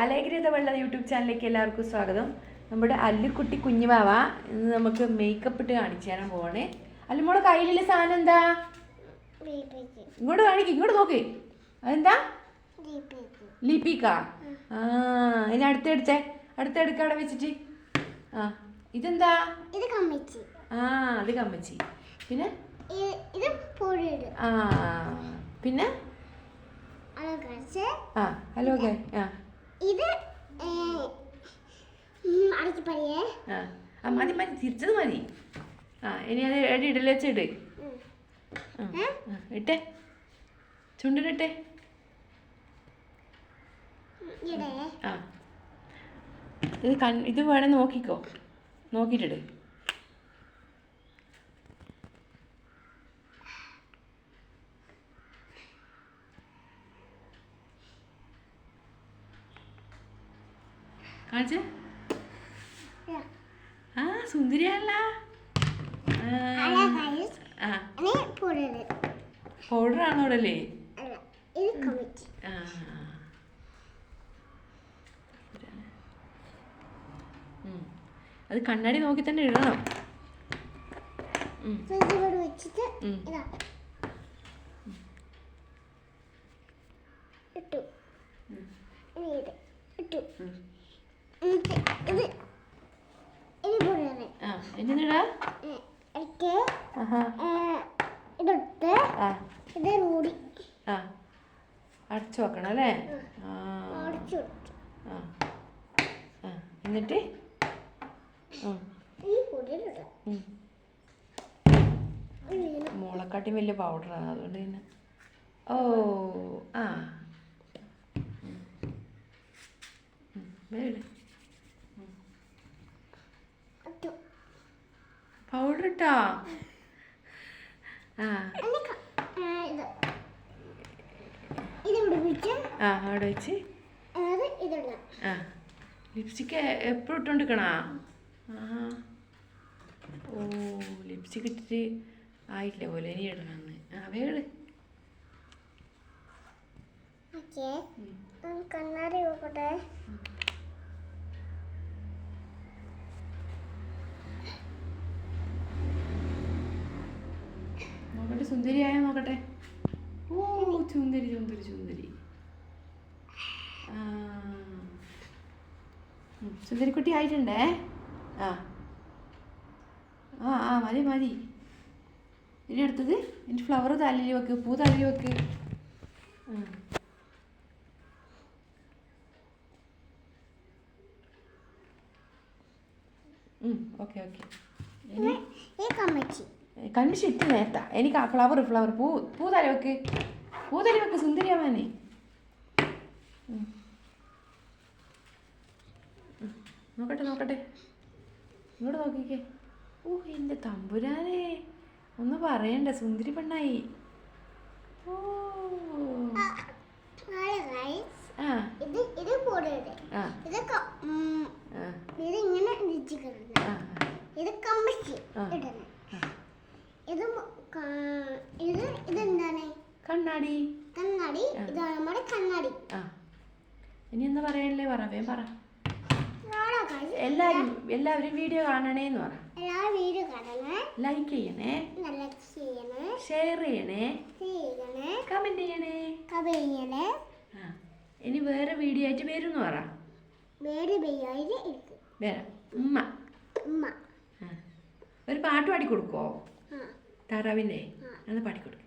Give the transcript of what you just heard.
അലേഗ്രിയത വെള്ള യൂട്യൂബ് ചാനലിലേക്ക് എല്ലാവർക്കും സ്വാഗതം. നമ്മുടെ അല്ലുക്കുട്ടി കുഞ്ഞുമാവ ഇന്ന് നമുക്ക് മേക്കപ്പ് ഇട്ട് കാണിച്ചു തരാൻ അല്ല അല്ലുമോളെ കയ്യിലുള്ള സാധനം എന്താ? ഇങ്ങോട്ട് കാണിക്ക് ഇങ്ങോട്ട് നോക്ക്. അതെന്താ? ലിപിക്ക ആ ഇനി അടുത്തെടുത്തേ അടുത്തെടുക്ക അവിടെ വെച്ചിട്ട്. ആ ഇതെന്താ? ഇത് കമ്മിച്ചി. ആ അത് കമ്മിച്ചി. പിന്നെ? ഇത് ആ പിന്നെ? ഹലോ ഗൈസ് ആ ഹലോ ഗൈസ് ആ. ഇത് അടക്കി പറയേ ആ മതി മതി തിരിച്ചത് മതി. ആ ഇനി അത് എടി ഇടൽ വെച്ചിട് ഇട്ടേ. ചുണ്ടിനിട്ടെ ആ. ഇത് കൺ ഇത് വേണേ നോക്കിക്കോ. നോക്കിയിട്ടിട്. കാണിച്ചേ? ആ സുന്ദരിയല്ല പൗഡർ ആണോ ഉം. അത് കണ്ണാടി നോക്കി തന്നെ ഇടണം. ഇട്ടു. ഇട്ടു. അടച്ചു വെക്കണം അല്ലേ? എന്നിട്ട്? മുളക്കാട്ടി വലിയ പൗഡറാണ് അതുകൊണ്ട് തന്നെ ഓ ആ. ഉം. പൗഡർ ഇട്ടോ ആ ആ, ആ അവിടെ വെച്ച്. ആ. ലിപ്സ്റ്റിക്ക് എപ്പോഴും ഇട്ടോണ്ടിരിക്കണാ ആ. ഓ ലിപ്സ്റ്റിക് ഇട്ടിട്ട് ആയില്ല പോലെ ഇനി ഇടണമെന്ന് ആ വേൾ ഓക്കെ. കണ്ണാടി നോക്കട്ടെ നോക്കട്ടെ സുന്ദരിയായ നോക്കട്ടെ. ഓ ചുന്ദരി കുട്ടി ഉം, സുന്ദരിക്കുട്ടി ആയിട്ടുണ്ടേ? ആ. ആ ആ മതി മതി. ഇനി അടുത്തത് എന്റെ ഫ്ലവർ തലയിൽ വെക്ക് പൂ തലയിൽ വെക്ക്. Okay okay. ഇനി കണ്ണിച്ച് ഇട്ട് നേരത്താ. എനിക്ക് ആ ഫ്ലവർ ഫ്ലവർ പൂ പൂ തല വെക്ക് പൂ തല വെക്ക് സുന്ദരിയാവാനേ. നോക്കട്ടെ നോക്കട്ടെ. ഇങ്ങോട്ട് നോക്കിക്കേ. ഓ എന്റെ തമ്പുരാനെ. ഒന്ന് പറയണ്ട സുന്ദരി പെണ്ണായി. ഓ. ആ ഇത് ഇത് പൊടിയിട് ഇത് ക- ആ ഇത് ഇങ്ങനെ ഇടിച്ചിട്ടുണ്ട് ആ ഇത് കമ്മച്ചി ആ. ഇടണം ആ. ഇത് മ- ക- ഇത് ഇതെന്താണ്? കണ്ണാടി. കണ്ണാടി. ഇതാണ് നമ്മുടെ കണ്ണാടി. ആ. ഇനി എന്താ പറയാനല്ലേ പറ വേം പറ. എല്ലാവരും എല്ലാവരും വീഡിയോ കാണണേന്ന് പറ. വീഡിയോ കാണണേ. ലൈക്ക് ചെയ്യണേ. നല്ല ചെയ്യണേ. ഷെയർ ചെയ്യണേ. ചെയ്യണേ. കമന്റ് ചെയ്യണേ. കബയ്യണേ ആ. ഇനി വേറെ വീഡിയോ ആയിട്ട് വരും എന്ന് പറ. വേറെ ബെയ്യായിട്ട് ഇരിക്കും. വരാം. ഉമ്മ. ഉമ്മ. ഒരു പാട്ട് പാടി കൊടുക്കോ? ആ പാടി ആ.